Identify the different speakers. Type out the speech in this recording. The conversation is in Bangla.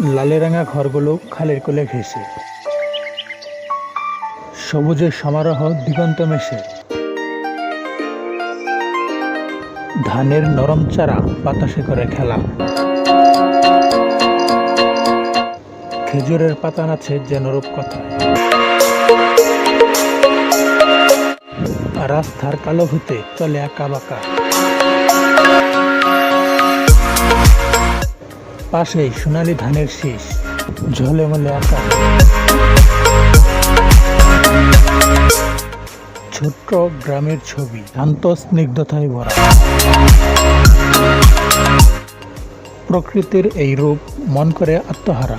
Speaker 1: লালে রাঙা ঘরগুলো খালের কোলে ঘেঁষে। সবুজের সমারোহ দিগন্ত মেশে। ধানের নরম চারা বাতাসে করে খেলা। খেজুরের পাতা নাচে যেন রূপকথা রাস্তার কালো হতে চলে আঁকা বাঁকা। পাশেই সোনালি ধানের শীষ ঝলেমলে আকাশ ছোট্ট গ্রামের ছবি শান্ত স্নিগ্ধতায় ভরা। প্রকৃতির এই রূপ মন করে আত্মহারা।